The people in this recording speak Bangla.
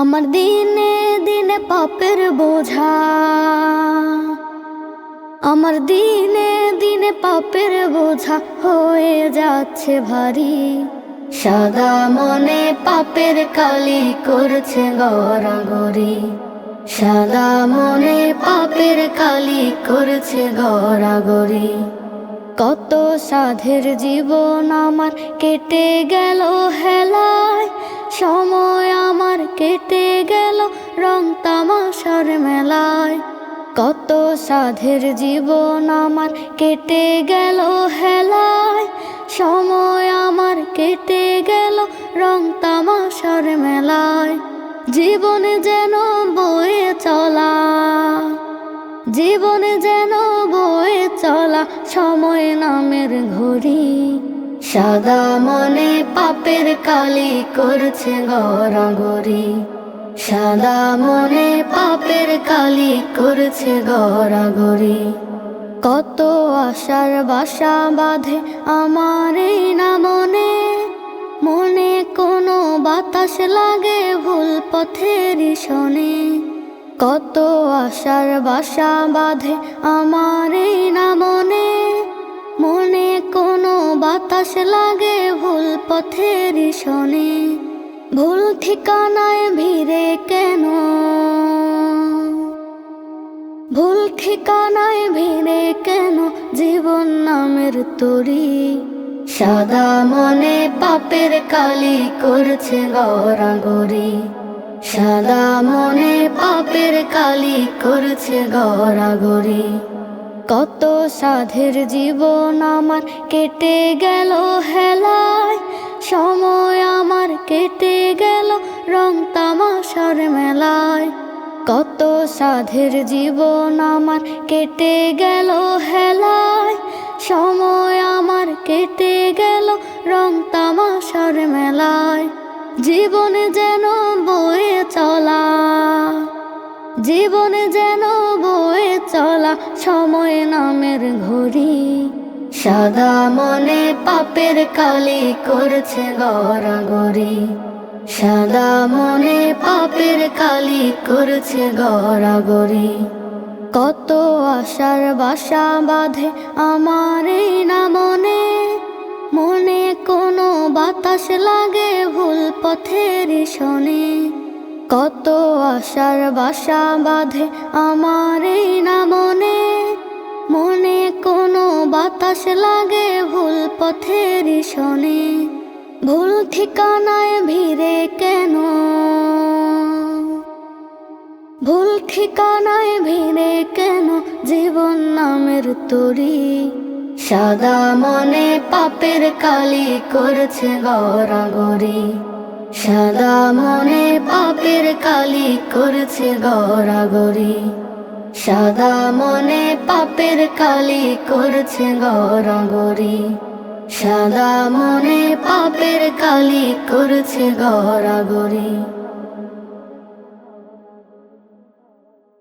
আমার দিনে দিনে পাপের বোঝা। আমার দিনে দিনে পাপের বোঝা হয়ে যাচ্ছে ভারী। সাদা মনে পাপের কালি করছে গড়াগড়ি। সাদা মনে পাপের কালি করছে গড়াগড়ি। কত সাধের জীবন আমার কেটে গেল হেলায়। সময় আমার কেটে গেল রং তামাশার মেলায়। কত সাধের জীবন আমার কেটে গেল হেলায়। সময় আমার কেটে গেল রং তামাশার মেলায়। জীবনে যেন বয়ে চলা। জীবনে যেন সময় নামের ঘড়ি। সাদা মনে পাপের কালি করছে গড়াগড়ি সাদা মনে পাপের কালি করছে গড়াগড়ি কত আশার বাসা বাঁধে আমার এই না মনে। মনে কোনো বাতাস লাগে ভুল পথের শোনে কত আশার বাসা বাঁধে আমার না মনে। মনে কোনো বাতাস লাগে ভুল পথের শোনে ভুল ঠিকানায় ভিড়ে কেন? ভুল ঠিকানায় ভিড়ে কেন জীবন নামের তরি? সাদা মনে পাপের কালি করছে গড়াগড়ি। সাদা মনে পাপের কালি করছে গড়াগড়ি। কত সাধের জীবন আমার কেটে গেল হেলায়। সময় আমার কেটে গেল রং তামাশার মেলায়। কত সাধের জীবন আমার কেটে গেল হেলায়। সময় আমার কেটে গেল রং তামাশার মেলায়। জীবনে যেন জীবনে যেন বয়ে চলা সময় নামের ঘড়ি। সাদা মনে পাপের কালি করছে গড়াগড়ি। সাদা মনে পাপের কালি করছে গড়াগড়ি। কত আশার বাসা বাঁধে আমার এই না মনে। মনে কোনো বাতাস লাগে ভুল পথের শোনে। কত আশার বাসা বাঁধে আমার না মনে। মনে কোনো বাতাস লাগে ভুল পথের শোনে ভুল ঠিকানায় ভিড়ে কেন? ভুল ঠিকানায় ভিড়ে কেন? জীবন নামের তরি। সাদা মনে পাপের কালি করছে গড়াগড়ি। সাদা মনে পাপের কালি করছে গড়াগড়ি। সাদা মনে পাপের কালি করছে গড়াগড়ি। সাদা মনে পাপের কালি করছে গড়াগড়ি।